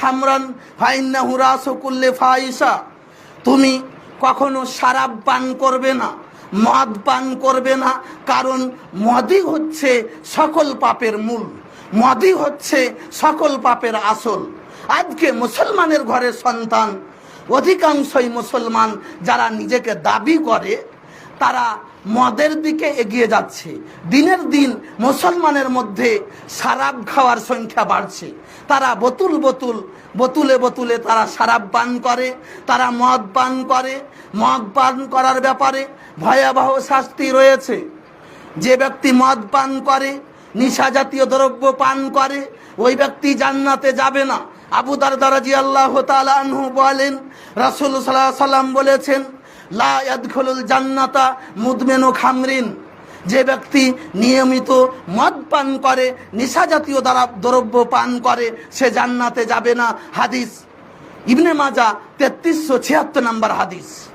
খামরান তুমি কখনো শারাব পান করবে না, মদ পান করবে না, কারণ মদই হচ্ছে সকল পাপের মূল, মদই হচ্ছে সকল পাপের আসল। আজকে মুসলমানের ঘরে সন্তান, অধিকাংশই মুসলমান যারা নিজেকে দাবি করে তারা মদের দিকে এগিয়ে যাচ্ছে। দিনের দিন মুসলমানের মধ্যে শারাব খাওয়ার সংখ্যা বাড়ছে। তারা বোতুল বোতুল, বোতুলে বোতুলে তারা শারাব পান করে, তারা মদ পান করে, মদ পান করার ব্যাপারে ভয়াবহ শাস্তি রয়েছে। যে ব্যক্তি মদ পান করে, নিশা জাতীয় দ্রব্য পান করে, ওই ব্যক্তি জান্নাতে যাবে না। আবু দারদারাজি আল্লাহ আনহু বলেন, রাসুল সাল্লাহ সাল্লাম বলেছেন লা ইয়াদখুলুল জান্নাতা মুদমেনু খামরিন। যে ব্যক্তি নিয়মিত মদ পান করে, নেশা জাতীয় দ্বারা দ্রব্য পান করে, সে জান্নাতে যাবে না। হাদিস। ইবনে মাজা তেত্রিশশো ছিয়াত্তর নম্বর হাদিস।